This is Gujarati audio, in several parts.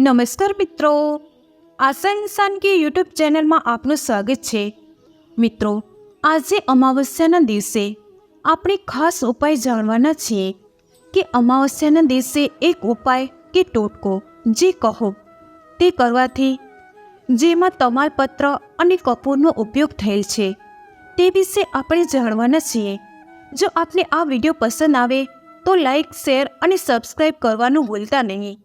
નમસ્કાર મિત્રો. આશા ઇન્સાન કે યુટ્યુબ ચેનલમાં આપનું સ્વાગત છે. મિત્રો, આજે અમાવસ્યાના દિવસે આપણે ખાસ ઉપાય જાણવાના છીએ કે અમાવસ્યાના દિવસે એક ઉપાય કે ટોટકો જે કહો. તે કરવાથી જેમાં તમાલપત્ર અને કપૂરનો ઉપયોગ થયેલ છે. તે વિશે આપણે જાણવાના છીએ. જો આપને આ વીડિયો પસંદ આવે તો લાઈક, શેર અને સબસ્ક્રાઈબ કરવાનું ભૂલતા નહીં.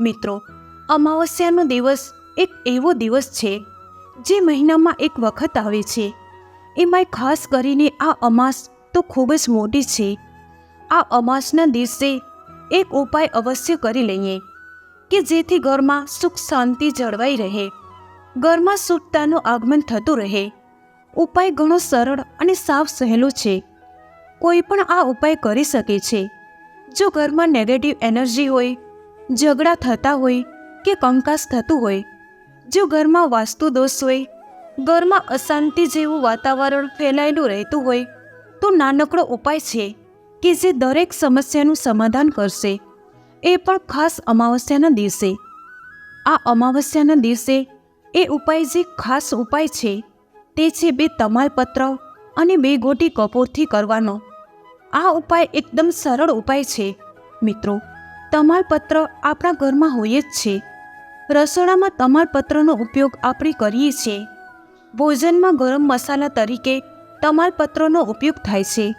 મિત્રો અમાવસ્યાનો દિવસ એક એવો દિવસ છે, જે મહિનામાં એક વખત આવે છે. એમાંય ખાસ કરીને આ અમાસ તો ખૂબ જ મોટી છે. આ અમાસના દિવસે એક ઉપાય અવશ્ય કરી લઈએ, કે જેથી ઘરમાં સુખ શાંતિ જળવાઈ રહે. ઘરમાં સુખતાનું આગમન થતું રહે. ઉપાય ઘણો સરળ અને સાવ સહેલો છે. કોઈ પણ આ ઉપાય કરી શકે છે. જો ઘરમાં નેગેટિવ એનર્જી હોય, ઝઘડા થતા હોય કે કંકાસ થતું હોય. જો ઘરમાં વાસ્તુ દોષ હોય, ઘરમાં અશાંતિ જેવું વાતાવરણ ફેલાયેલું રહેતું હોય, તો નાનકડો ઉપાય છે કે જે દરેક સમસ્યાનું સમાધાન કરશે. એ પણ ખાસ અમાવસ્યાના દિવસે. આ અમાવસ્યાના દિવસે એ ઉપાય જે ખાસ ઉપાય છે, તે છે બે તમાલપત્ર અને બે ગોટી કપૂરથી કરવાનો. આ ઉપાય એકદમ સરળ ઉપાય છે. મિત્રો તમાલપત્ર આપણા ઘરમાં હોય જ છે. રસોડામાં તમાલપત્રનો ઉપયોગ આપણે કરીએ છીએ. ભોજનમાં ગરમ મસાલા તરીકે તમાલપત્રનો ઉપયોગ થાય છે.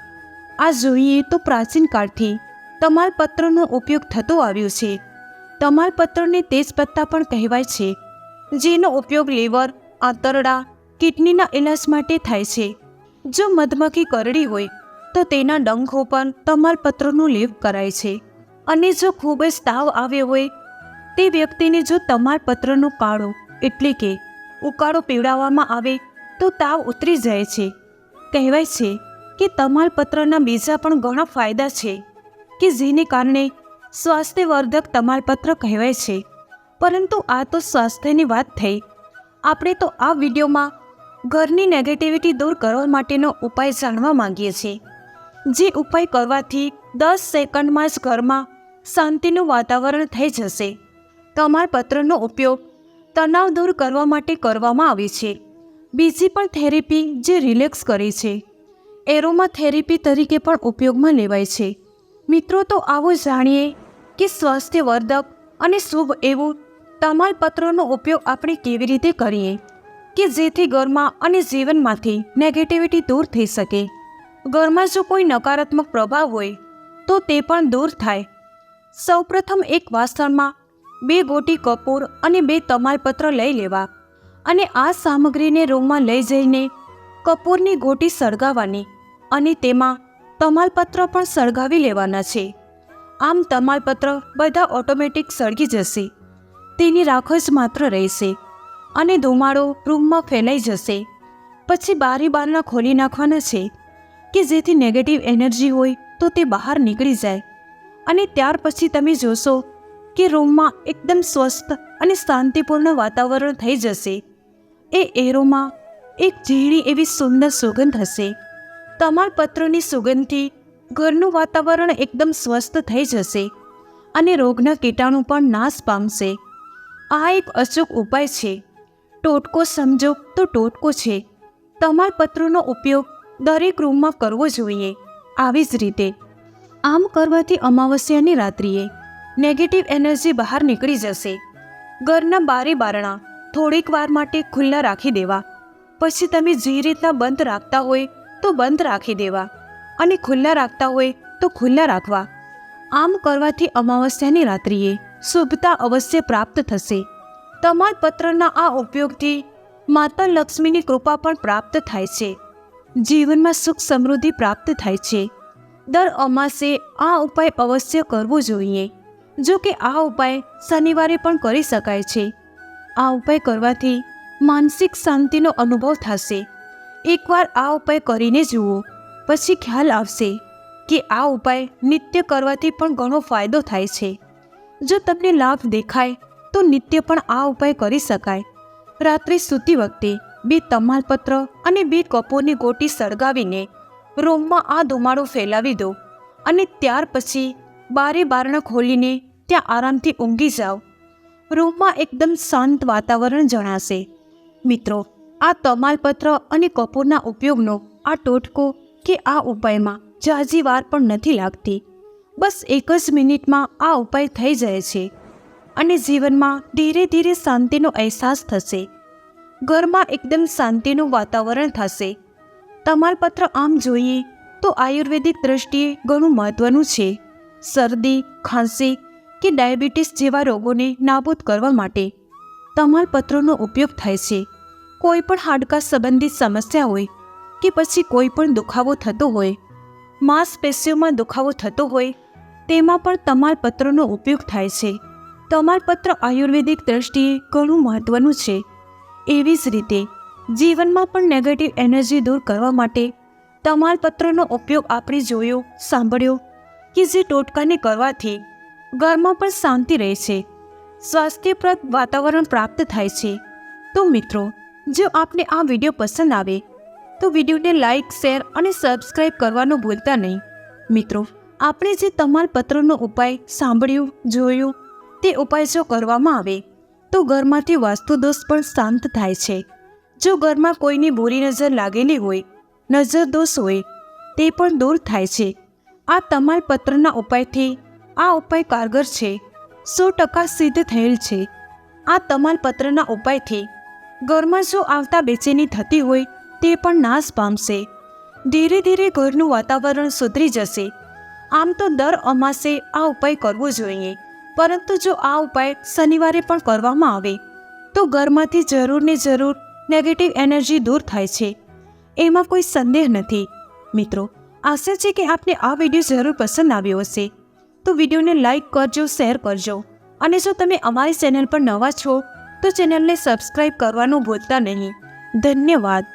આ જોઈએ તો પ્રાચીન કાળથી તમાલપત્રનો ઉપયોગ થતો આવ્યો છે. તમાલપત્રને તેજપત્તા પણ કહેવાય છે. જેનો ઉપયોગ લીવર, આંતરડા, કિડનીના ઇલાજ માટે થાય છે. જો મધમાખી કરડી હોય, તો તેના ડંખો ઉપર તમાલપત્રનો લેપ કરાય છે. અને જો ખૂબ જ તાવ આવ્યો હોય તે વ્યક્તિને જો તમાલપત્રનો કાળો, એટલે કે ઉકાળો પીવડાવવામાં આવે, તો તાવ ઉતરી જાય છે. કહેવાય છે કે તમાલપત્રના બીજા પણ ઘણા ફાયદા છે, કે જેને કારણે સ્વાસ્થ્યવર્ધક તમાલપત્ર કહેવાય છે. પરંતુ આ તો સ્વાસ્થ્યની વાત થઈ. આપણે તો આ વિડીયોમાં ઘરની નેગેટિવિટી દૂર કરવા માટેનો ઉપાય જાણવા માંગીએ છીએ. જે ઉપાય કરવાથી દસ સેકન્ડમાં જ ઘરમાં શાંતિનું વાતાવરણ થઈ જશે. તમાલપત્રનો ઉપયોગ તણાવ દૂર કરવા માટે કરવામાં આવે છે. બીજી પણ થેરેપી જે રિલેક્સ કરે છે. એરોમા થેરેપી તરીકે પણ ઉપયોગમાં લેવાય છે. મિત્રો, તો આવો જાણીએ કે સ્વાસ્થ્યવર્ધક અને શુભ એવું તમાલપત્રનો ઉપયોગ આપણે કેવી રીતે કરીએ કે જેથી ઘરમાં અને જીવનમાંથી નેગેટિવિટી દૂર થઈ શકે. ઘરમાં જો કોઈ નકારાત્મક પ્રભાવ હોય, તો તે પણ દૂર થાય. સૌપ્રથમ એક વાસણમાં બે ગોટી કપૂર અને બે તમાલપત્ર લઈ લેવા અને આ સામગ્રીને રૂમમાં લઈ જઈને કપૂરની ગોટી સળગાવવાની અને તેમાં તમાલપત્ર પણ સળગાવી લેવાના છે. આમ તમાલપત્ર બધા ઓટોમેટિક સળગી જશે. તેની રાખ જ માત્ર રહેશે અને ધુમાડો રૂમમાં ફેલાઈ જશે. પછી બારી બારણા ખોલી નાખવાના છે કે જેથી નેગેટિવ એનર્જી હોય તો તે બહાર નીકળી જાય. અને ત્યાર પછી તમે જોશો કે રૂમમાં એકદમ સ્વસ્થ અને શાંતિપૂર્ણ વાતાવરણ થઈ જશે. એ એરોમાં એક ઝીણી એવી સુંદર સુગંધ હશે. તમાલપત્રની સુગંધથી ઘરનું વાતાવરણ એકદમ સ્વસ્થ થઈ જશે અને રોગના કીટાણુ પણ નાશ પામશે. આ એક અચૂક ઉપાય છે. ટોટકો સમજો તો ટોટકો છે. તમાલપત્રનો ઉપયોગ દરેક રૂમમાં કરવો જોઈએ. આવી જ રીતે. આમ કરવાથી અમાવસ્યાની રાત્રિએ નેગેટિવ એનર્જી બહાર નીકળી જશે. ઘરના બારી બારણા, થોડીક વાર માટે ખુલ્લા રાખી દેવા. પછી તમે જે રીતના બંધ રાખતા હોય તો બંધ રાખી દેવા. અને ખુલ્લા રાખતા હોય તો ખુલ્લા રાખવા. આમ કરવાથી અમાવસ્યાની રાત્રિએ શુભતા અવશ્ય પ્રાપ્ત થશે. તમાલપત્રના આ ઉપયોગથી માતા લક્ષ્મીની કૃપા પણ પ્રાપ્ત થાય છે. જીવનમાં સુખ સમૃદ્ધિ પ્રાપ્ત થાય છે. દર અમાસે આ ઉપાય અવશ્ય કરવો જોઈએ. જો કે આ ઉપાય શનિવારે પણ કરી શકાય છે. આ ઉપાય કરવાથી માનસિક શાંતિનો અનુભવ થશે. એકવાર આ ઉપાય કરીને જુઓ, પછી ખ્યાલ આવશે કે આ ઉપાય નિત્ય કરવાથી પણ ઘણો ફાયદો થાય છે. જો તમને લાભ દેખાય, તો નિત્ય પણ આ ઉપાય કરી શકાય. રાત્રે સૂતી વખતે બે તમાલપત્ર અને બે કપોની ગોટી સળગાવીને રૂમમાં આ ધુમાડો ફેલાવી દો અને ત્યાર પછી બારે બારણા ખોલીને ત્યાં આરામથી ઊંઘી જાઓ રૂમમાં એકદમ શાંત વાતાવરણ જણાશે. મિત્રો, આ તમાલપત્ર અને કપૂરના ઉપયોગનો આ ટોટકો કે આ ઉપાયમાં જાજી વાર પણ નથી લાગતી. બસ એક જ મિનિટમાં આ ઉપાય થઈ જાય છે અને જીવનમાં ધીરે ધીરે શાંતિનો અહેસાસ થશે. ઘરમાં એકદમ શાંતિનું વાતાવરણ થશે. તમાલપત્ર આમ જોઈએ તો આયુર્વેદિક દ્રષ્ટિએ ઘણું મહત્વનું છે. શરદી, ખાંસી કે ડાયાબિટીસ જેવા રોગોને નાબૂદ કરવા માટે તમાલપત્રોનો ઉપયોગ થાય છે. કોઈ પણ હાડકા સંબંધિત સમસ્યા હોય કે પછી કોઈ પણ દુખાવો થતો હોય, માંસપેશીઓમાં દુખાવો થતો હોય, તેમાં પણ તમાલપત્રોનો ઉપયોગ થાય છે. તમાલપત્ર આયુર્વેદિક દ્રષ્ટિએ ઘણું મહત્વનું છે. એવી જ રીતે, જીવનમાં પણ નેગેટિવ એનર્જી દૂર કરવા માટે તમાલપત્રનો ઉપયોગ આપણે જોયો, સાંભળ્યો કે જે ટોટકાને કરવાથી ઘરમાં પણ શાંતિ રહે છે. સ્વાસ્થ્યપ્રદ વાતાવરણ પ્રાપ્ત થાય છે. તો મિત્રો, જો આપને આ વીડિયો પસંદ આવે, તો વિડીયોને લાઇક શેર અને સબસ્ક્રાઇબ કરવાનું ભૂલતા નહીં. મિત્રો, આપણે જે તમાલપત્રનો ઉપાય સાંભળ્યું, જોયું, તે ઉપાય જો કરવામાં આવે, તો ઘરમાંથી વાસ્તુદોષ પણ શાંત થાય છે. જો ઘરમાં કોઈની બુરી નજર લાગેલી હોય નજર દોષ હોય, તે પણ દૂર થાય છે. આ તમાલપત્રના ઉપાયથી આ ઉપાય કારગર છે. સો ટકા સિદ્ધ થયેલ છે. આ તમાલપત્રના ઉપાયથી ઘરમાં જો આવતા બેચેની થતી હોય તે પણ નાશ પામશે. ધીરે ધીરે ઘરનું વાતાવરણ સુધરી જશે. આમ તો દર અમાસે આ ઉપાય કરવો જોઈએ. પરંતુ જો આ ઉપાય શનિવારે પણ કરવામાં આવે, તો ઘરમાંથી જરૂર ને જરૂર નેગેટિવ એનર્જી દૂર થાય છે. એમાં કોઈ સંદેહ નથી. મિત્રો આશા છે કે આપને આ વીડિયો જરૂર પસંદ આવ્યો હશે. તો વિડીયોને લાઇક કરજો, શેર કરજો. અને જો તમે અમારી ચેનલ પર નવા છો, તો ચેનલને સબસ્ક્રાઈબ કરવાનું ભૂલતા નહીં. ધન્યવાદ.